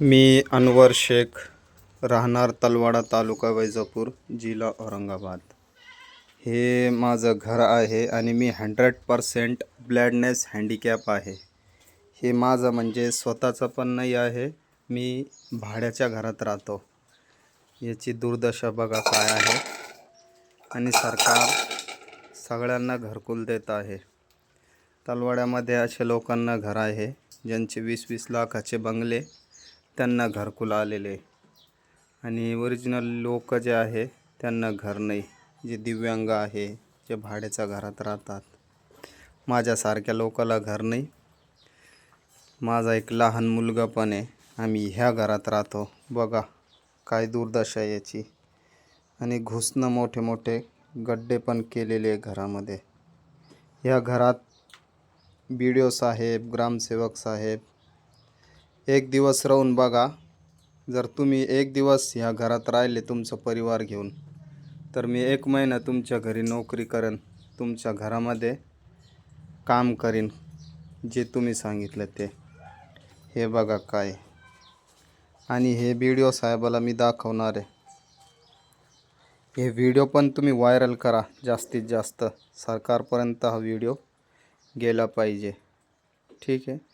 मी अनवर शेख राहणार तलवाडा तालुका वैजापूर जिल्हा औरंगाबाद. हे माझं घर आहे आणि मी हंड्रेड पर्सेंट ब्लॅडनेस हँडिकॅप आहे. हे माझं म्हणजे स्वतःचं पण नाही आहे मी भाड्याच्या घरात राहतो. याची दुर्दशा बघा काय आहे. आणि सरकार सगळ्यांना घरकुल देत आहे. तलवाड्यामध्ये असे लोकांना घर आहे ज्यांचे वीस वीस लाखाचे बंगले त्यांना घरकुल आलेले. आणि ओरिजिनल लोक जे आहे त्यांना घर नाही. जे दिव्यांग आहे जे भाड्याच्या घरात राहतात. माझ्यासारख्या लोकाला घर नाही. माझा एक लहान मुलगा पण आहे. आम्ही ह्या घरात राहतो. बघा काय दुर्दशा याची. आणि घुसणं मोठे मोठे गड्डे पण केलेले घरामध्ये. ह्या घरात बी डी ओ साहेब ग्रामसेवक साहेब एक दिवस राहून बघा. जर तुम्ही एक दिवस ह्या घरात राहिले तुमचा परिवार घेऊन तर मी एक महिना तुमच्या घरी नोकरी करेन तुमच्या घरामध्ये काम करीन जे तुम्ही सांगितलं ते. हे बघा काय. आणि हे व्हिडिओ साहेबाला मी दाखवणार आहे. हे व्हिडिओ पण तुम्ही व्हायरल करा जास्तीत जास्त सरकारपर्यंत हा व्हिडिओ गेला पाहिजे. ठीक आहे?